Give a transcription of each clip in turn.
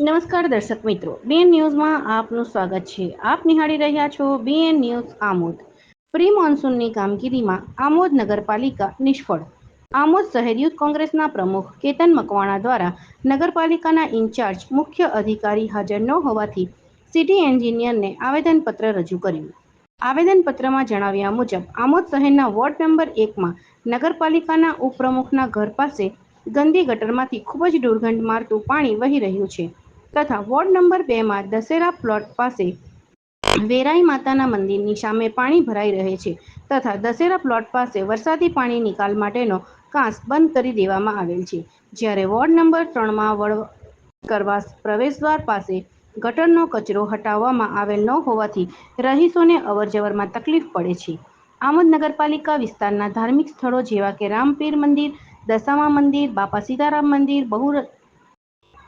નમસ્કાર દર્શક મિત્રો બીએન ન્યૂઝમાં આપનું સ્વાગત છે. આપ નિહાળી રહ્યા છો બીએન ન્યૂઝ આમોદ. પ્રી મોન્સૂનની કામગીરીમાં આમોદ નગરપાલિકા નિષ્ફળ. આમોદ શહેર યુથ કોંગ્રેસના પ્રમુખ કેતન મકવાણા દ્વારા નગરપાલિકાના ઇન્ચાર્જ મુખ્ય અધિકારી હાજર ન હોવાથી સિટી એન્જિનિયરને આવેદનપત્ર રજૂ કર્યું. આવેદનપત્રમાં જણાવ્યા મુજબ, આમોદ શહેરના વોર્ડ નંબર એકમાં નગરપાલિકાના ઉપપ્રમુખના ઘર પાસે ગંદી ગટરમાંથી ખૂબ જ દુર્ગંધ મારતું પાણી વહી રહ્યું છે. તથા વોર્ડ નંબર બેમાં દશેરા પ્લોટ પાસે વેરાઈ માતાના મંદિરની સામે પાણી ભરાઈ રહે છે તથા દશેરા પ્લોટ પાસે વરસાદી પાણી નિકાલ માટેનો કાંસ બંધ કરી દેવામાં આવેલ છે. જ્યારે વોર્ડ નંબર ત્રણમાં વળ કરવા પ્રવેશદ્વાર પાસે ગટરનો કચરો હટાવવામાં આવેલ ન હોવાથી રહીશોને અવરજવરમાં તકલીફ પડે છે. આમોદ નગરપાલિકા વિસ્તારના ધાર્મિક સ્થળો જેવા કે રામપીર મંદિર, દશામા મંદિર, બાપા સીતારામ મંદિર બહુ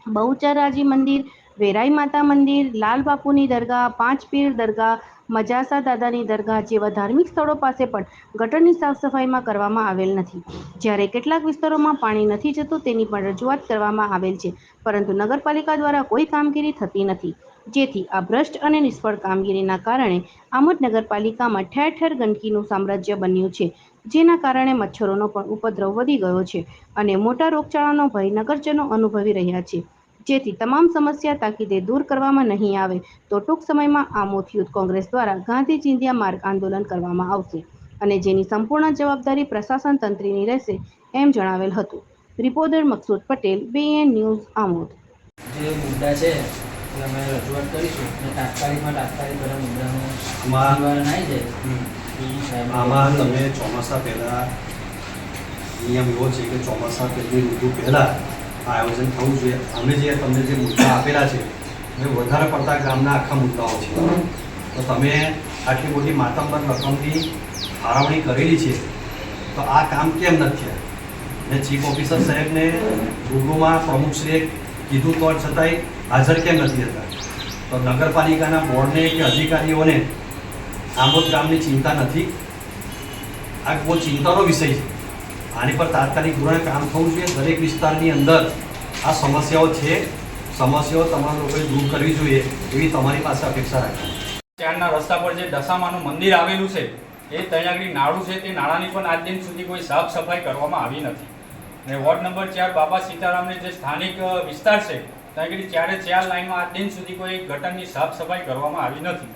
બહુચરાજી મંદિર, વેરાઈ માતા મંદિર, લાલ બાપુની દરગાહ, પાંચ પીર દરગાહ, મજાસા દાદાની દરગાહ જેવા ધાર્મિક સ્થળો પાસે પણ ગટરની સાફ સફાઈમાં કરવામાં આવેલ નથી. જ્યારે કેટલાક વિસ્તારોમાં પાણી નથી જતું તેની પણ રજૂઆત કરવામાં આવેલ છે. પરંતુ નગરપાલિકા દ્વારા કોઈ કામગીરી થતી નથી. જેથી આ ભ્રષ્ટ અને નિષ્ફળ કામગીરીના કારણે આમોદ નગરપાલિકામાં ઠેર ઠેર ગંદકીનું સામ્રાજ્ય બન્યું છે, જેના કારણે મચ્છરોનો પણ ઉપદ્રવ વધી ગયો છે અને મોટા રોગચાળાનો ભય નગરજનો અનુભવી રહ્યા છે. જેથી તમામ સમસ્યા તાકીદે દૂર કરવામાં નહીં આવે, તો ટૂંક સમયમાં આમોદ યુથ કોંગ્રેસ દ્વારા ગાંધી ચિંધ્યા માર્ગ આંદોલન કરવામાં આવશે અને જેની સંપૂર્ણ જવાબદારી પ્રશાસન તંત્રીની રહેશે એમ જણાવેલ હતું. Reporter Maqsood Patel BN news Amod. જે મુદ્દા છે એ અમે રજૂઆત કરીશું. અને તાત્કાલિકમાં તાત્કાલિક બધા મુદ્દાનું નિવારણ આવી જાય. આમાં તમે ચોમાસા પહેલાં નિયમ એવો છે કે ચોમાસા પહેલી ઋતુ પહેલાં આ આયોજન થવું જોઈએ. અમે જે તમને જે મુદ્દા આપેલા છે એ વધારે પડતા ગામના આખા મુદ્દાઓ છે. તો તમે આટલી મોટી માતંબર રકમની ફાળવણી કરેલી છે તો આ કામ કેમ નથી થયા? ને ચીફ ઓફિસર સાહેબને રૂબરૂમાં પ્રમુખશ્રીએ કીધું તો છતાંય હાજર કેમ નથી હતા તો નગરપાલિકાના બોર્ડને કે અધિકારીઓને આંબોદ ગામની ચિંતા નથી? આ બહુ ચિંતાનો વિષય છે. આની પર તાત્કાલિક ધોરણે કામ થવું જોઈએ. દરેક વિસ્તારની અંદર આ સમસ્યાઓ છે. સમસ્યાઓ તમારા લોકોએ દૂર કરવી જોઈએ એવી તમારી પાસે અપેક્ષા રાખવી ચારના રસ્તા પર જે દશામાનું મંદિર આવેલું છે, એ તૈયારી નાળું છે. તે નાળાની પણ આજ દિન સુધી કોઈ સાફ સફાઈ કરવામાં આવી નથી. અને વોર્ડ નંબર ચાર બાબા સીતારામને જે સ્થાનિક વિસ્તાર છે ત્યાં આગળ ચારે લાઈનમાં આજ દિન સુધી કોઈ ગટરની સાફ સફાઈ કરવામાં આવી નથી.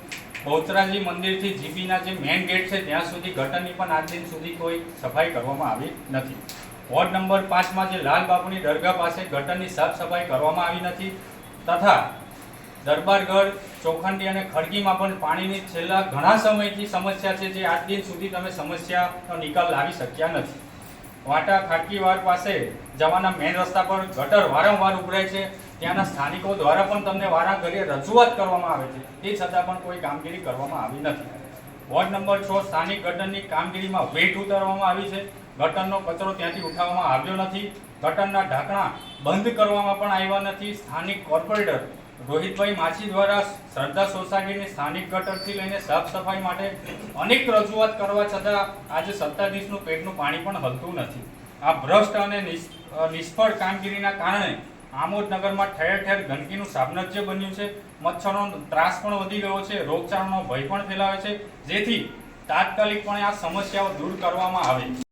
બહુચરાજી મંદિરથી જીબીના જે મેઇન ગેટ છે, ત્યાં સુધી ગટરની પણ આજ દિન સુધી કોઈ સફાઈ કરવામાં આવી નથી. વોર્ડ નંબર પાંચમાં જે લાલ બાપુની દરગાહ પાસે ગટરની સાફ સફાઈ કરવામાં આવી નથી તથા દરબારગઢ ચોખંડી અને ખડકીમાં પણ પાણીની છેલ્લા ઘણા સમયથી સમસ્યા છે જે આજ દિન સુધી તમે સમસ્યાનો નિકાલ લાવી શક્યા નથી. વાટા ખાટકીવાડ પાસે જવાના મેઇન રસ્તા પર ગટર વારંવાર ઉભરાય છે. ત્યાંના સ્થાનિકો દ્વારા પણ તમને વારા રજૂઆત કરવામાં આવે છે. તે છતાં પણ કોઈ કામગીરી કરવામાં આવી નથી. વોર્ડ નંબર છ, સ્થાનિક ગટરની કામગીરીમાં વેટ ઉતારવામાં આવી છે. ગટરનો કચરો ત્યાંથી ઉઠાવવામાં આવ્યો નથી. ગટરના ઢાંકણા બંધ કરવામાં પણ આવ્યા નથી. સ્થાનિક કોર્પોરેટર રોહિતભાઈ માછી દ્વારા શ્રદ્ધા સોસાયટીની સ્થાનિક ગટરથી લઈને સાફ સફાઈ માટે અનેક રજૂઆત કરવા છતાં આજે સત્તાધીશનું પેટનું પાણી પણ હલતું નથી. આ ભ્રષ્ટ અને નિષ્ફળ કામગીરીના કારણે આમોદ નગરમાં ઠેર ઠેર ગંદકીનું સામ્રાજ્ય બન્યું છે. મચ્છરનો ત્રાસ પણ વધી ગયો છે. રોગચાળાનો ભય પણ ફેલાવે છે. જેથી તાત્કાલિકપણે આ સમસ્યાઓ દૂર કરવામાં આવે.